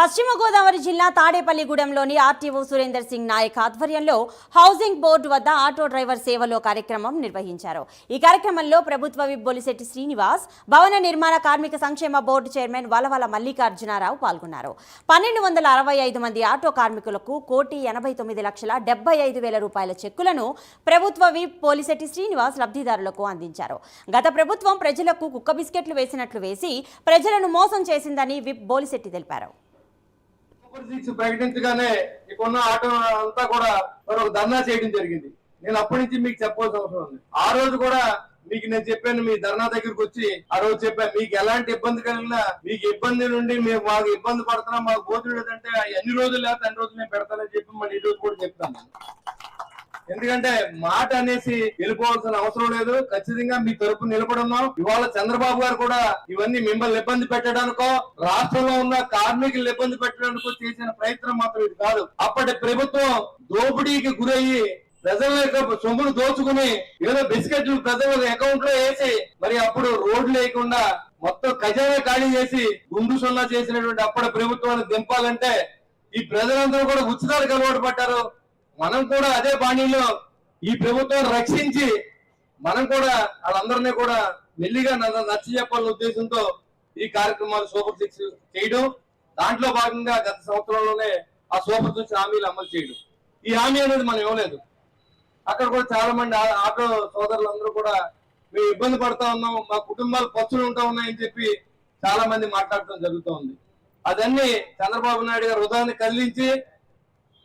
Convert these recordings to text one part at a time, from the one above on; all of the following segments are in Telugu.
పశ్చిమ గోదావరి జిల్లా తాడేపల్లిగూడెంలోని ఆర్టీఓ సురేందర్ సింగ్ నాయక్ ఆధ్వర్యంలో హౌసింగ్ బోర్డు వద్ద ఆటో డ్రైవర్ సేవలో కార్యక్రమం నిర్వహించారు. ఈ కార్యక్రమంలో ప్రభుత్వ విప్ బొలిశెట్టి శ్రీనివాస్ భవన నిర్మాణ కార్మిక సంక్షేమ బోర్డు చైర్మన్ వలవల మల్లికార్జునారావు పాల్గొన్నారు. పన్నెండు వందల అరవై ఐదు మంది ఆటో కార్మికులకు కోటి ఎనభై తొమ్మిది లక్షల డెబ్బై ఐదు వేల రూపాయల చెక్కులను ప్రభుత్వ విప్ పోలిశెట్టి శ్రీనివాస్ లబ్ధిదారులకు అందించారు. గత ప్రభుత్వం ప్రజలకు కుక్క బిస్కెట్లు వేసినట్లు వేసి ప్రజలను మోసం చేసిందని విప్ బోలిశెట్టి తెలిపారు. సూపర్ సిక్స్ ప్రకటించగానే ఇక్కడున్న ఆటో అంతా కూడా మరి ఒక ధర్నా చేయడం జరిగింది. నేను అప్పటి నుంచి మీకు చెప్పవలసిన అవసరం ఉంది. ఆ రోజు కూడా మీకు నేను చెప్పాను మీ ధర్నా దగ్గరికి వచ్చి ఆ రోజు చెప్పాను మీకు ఎలాంటి ఇబ్బంది కలిగినా మీకు ఇబ్బంది నుండి మేము మాకు ఇబ్బంది పడుతున్నా మాకు బోధుడు లేదంటే ఎన్ని రోజులు లేకపోతే అన్ని రోజులు నేను పెడతానని చెప్పి మళ్ళీ ఈ రోజు కూడా చెప్తాను ఎందుకంటే మాట అనేసి వెళ్ళిపోవాల్సిన అవసరం లేదు. ఖచ్చితంగా మీ తరపు నిలబడున్నాం. ఇవాళ చంద్రబాబు గారు కూడా ఇవన్నీ మిమ్మల్ని ఇబ్బంది పెట్టడానికో రాష్ట్రంలో ఉన్న కార్మికులు ఇబ్బంది పెట్టడానికో చేసిన ప్రయత్నం మాత్రం ఇది కాదు. అప్పటి ప్రభుత్వం దోపిడీకి గురయ్యి ప్రజల యొక్క సొమ్మును దోచుకుని ఏదో బిస్కెట్లు ప్రజల అకౌంట్లో వేసి మరి అప్పుడు రోడ్లు లేకుండా మొత్తం ఖజానా ఖాళీ చేసి గుండు సున్నా చేసినటువంటి అప్పటి ప్రభుత్వాన్ని దింపాలంటే ఈ ప్రజలందరూ కూడా ఉచితాలకు అలవాటు పడ్డారు మనం కూడా అదే బాణీలో ఈ ప్రభుత్వం రక్షించి మనం కూడా వాళ్ళందరినీ కూడా మెల్లిగా న- నచ్చ చెప్పాలనే ఉద్దేశంతో ఈ కార్యక్రమాలు సూపర్ సిక్స్ చేయడం. దాంట్లో భాగంగా గత సంవత్సరంలోనే ఆ సూపర్ సిక్స్ హామీలు అమలు చేయడం. ఈ హామీ అనేది మనం ఇవ్వలేదు. అక్కడ కూడా చాలా మంది ఆ- ఆటో సోదరులందరూ కూడా మేము ఇబ్బంది పడతా ఉన్నాం మా కుటుంబాలు పచ్చులు ఉంటా ఉన్నాయని చెప్పి చాలా మంది మాట్లాడటం జరుగుతూ ఉంది అదన్నీ చంద్రబాబు నాయుడు గారు హృదయాన్ని కదిలించి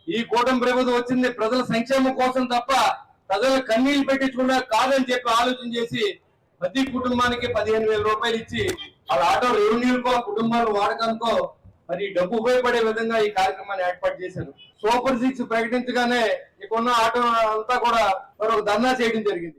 ఈ కూటమి ప్రభుత్వం వచ్చింది ప్రజల సంక్షేమం కోసం తప్ప ప్రజల కన్నీళ్ళు పెట్టించకుండా కాదని చెప్పి ఆలోచన చేసి ప్రతి కుటుంబానికి పదిహేను వేల రూపాయలు ఇచ్చి వాళ్ళ ఆటో రెవెన్యూకో కుటుంబాల వాడకంతో మరి డబ్బు ఉపయోగపడే విధంగా ఈ కార్యక్రమాన్ని ఏర్పాటు చేశారు. సూపర్ సిక్స్ ప్రకటించగానే ఇక్కడున్న ఆటో అంతా కూడా మరి ఒక ధర్నా చేయడం జరిగింది.